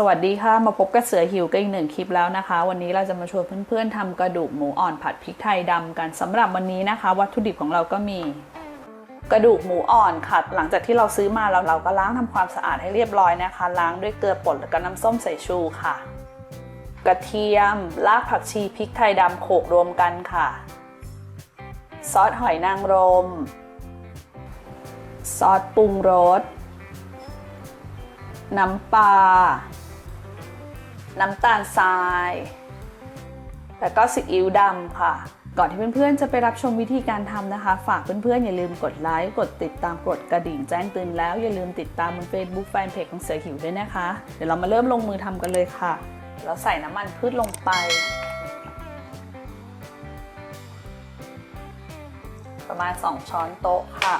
สวัสดีค่ะ มาพบกับเสือหิวกันอีกหนึ่งคลิปแล้วนะคะ วันนี้เราจะมาชวนเพื่อนๆทำกระดูกหมูอ่อนผัดพริกไทยดำกันสำหรับวันนี้นะคะ วัตถุดิบของเราก็มี กระดูกหมูอ่อนค่ะหลังจากที่เราซื้อมาแล้วเราก็ล้างทำความสะอาดให้เรียบร้อยนะคะ ล้างด้วยเกลือป่นแล้วก็น้ำส้มสายชูค่ะ กระเทียมรากผักชีพริกไทยดำโขลกรวมกันค่ะ ซอสหอยนางรม ซอสปรุงรสน้ำปลา น้ำตาลทราย แล้วก็ซีอิ๊วดำค่ะ ก่อนที่เพื่อนๆจะไปรับชมวิธีการทำนะคะ ฝากเพื่อนๆอย่าลืมกดไลค์กดติดตามกดกระดิ่งแจ้งเตือนแล้วอย่าลืมติดตามบน Facebook Fanpage ของเสือหิวด้วยนะคะ เดี๋ยวเรามาเริ่มลงมือทำกันเลยค่ะ เราใส่น้ำมันพืชลงไป ประมาณ 2 ช้อนโต๊ะค่ะ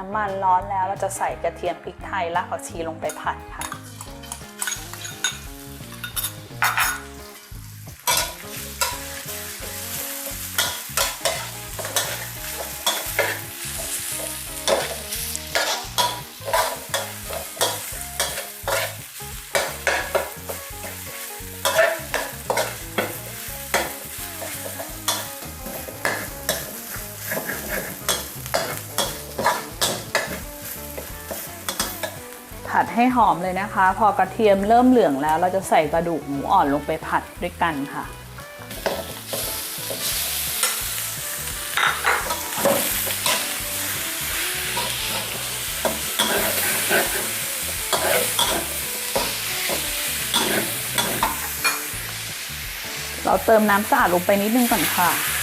น้ำมันร้อนแล้วเราจะใส่กระเทียมพริกไทยรากผักชีลงไปผัดค่ะ ผัดให้หอมเลยนะคะ พอกระเทียมเริ่มเหลืองแล้ว เราจะใส่กระดูกหมูอ่อนลงไปผัดด้วยกันค่ะ เราเติมน้ำสะอาดลงไปนิดนึงก่อนค่ะ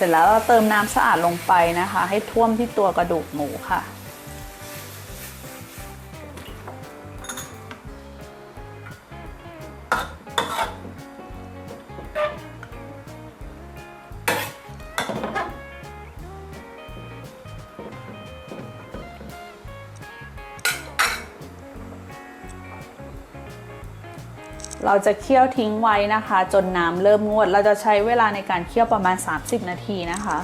เสร็จแล้วเราเติมน้ำสะอาดลงไปนะคะ ให้ท่วมที่ตัวกระดูกหมูค่ะ เราจะเคี่ยวทิ้งไว้นะคะ จนน้ำเริ่มงวด เราจะใช้เวลาในการเคี่ยวประมาณ 30 นาทีนะคะ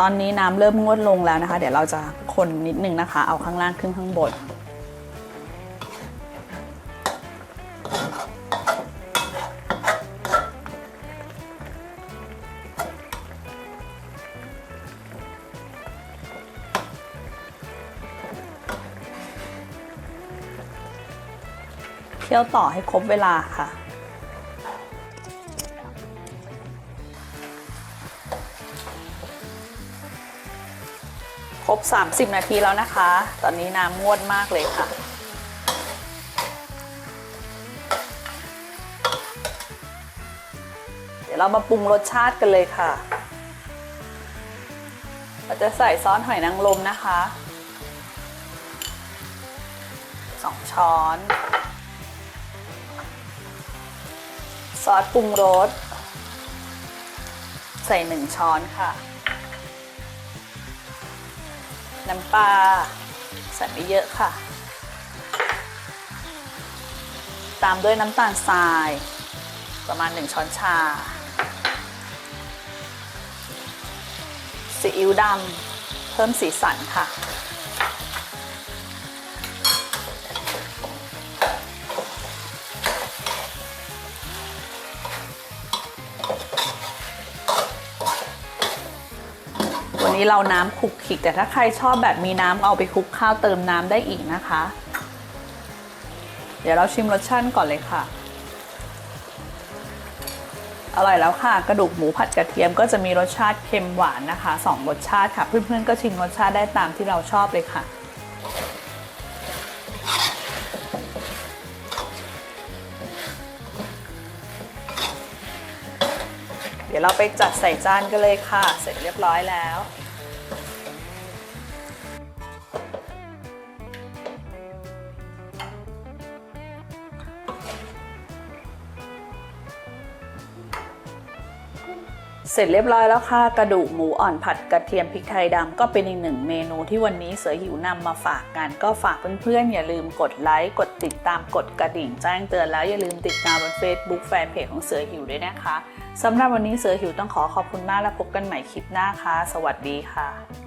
ตอนนี้น้ำเริ่มงวดลงแล้วนะคะ เดี๋ยวเราจะคนนิดนึงนะคะ เอาข้างล่างขึ้นข้างบน คี่ยวต่อให้ครบเวลาค่ะ ครบ 30 นาทีแล้วนะคะ ตอนนี้น้ำงวดมากเลยค่ะเดี๋ยวเรามาปรุงรสชาติกันเลยค่ะ เราจะใส่ซอสหอยนางรมนะคะ 2 ช้อน ซอสปรุงรส ใส่1ช้อนค่ะ น้ำปลาใส่ไม่เยอะค่ะ ตามด้วยน้ำตาลทราย ประมาณ1ช้อนชาซีอิ๊วดำเพิ่มสีสันค่ะ นนี้เราน้ำคลุกคลิกแต่ถ้าใครชอบแบบมีน้ำเอาไปคลุกข้าวเติมน้ำได้อีกนะคะ เดี๋ยวเราชิมรสชาติก่อนเลยค่ะ อร่อยแล้วค่ะ กระดูกหมูผัดกระเทียมก็จะมีรสชาติเค็มหวานนะคะสองรสชาติค่ะ เพื่อนๆก็ชิมรสชาติได้ตามที่เราชอบเลยค่ะเดี๋ยวเราไปจัดใส่จานกันเลยค่ะ เสร็จเรียบร้อยแล้ว เสร็จเรียบร้อยแล้วค่ะ กระดูกหมูอ่อนผัดกระเทียมพริกไทยดำก็เป็นอีกหนึ่งเมนูที่วันนี้เสือหิวนำมาฝากกัน ก็ฝากเพื่อนๆ อย่าลืมกดไลค์กดติดตามกดกระดิ่งแจ้งเตือนแล้วอย่าลืมติดตามบน Facebook แฟนเพจของเสือหิวด้วยนะคะสำหรับวันนี้เสือหิวต้องขอขอบคุณมากและพบกันใหม่คลิปหน้าค่ะ สวัสดีค่ะ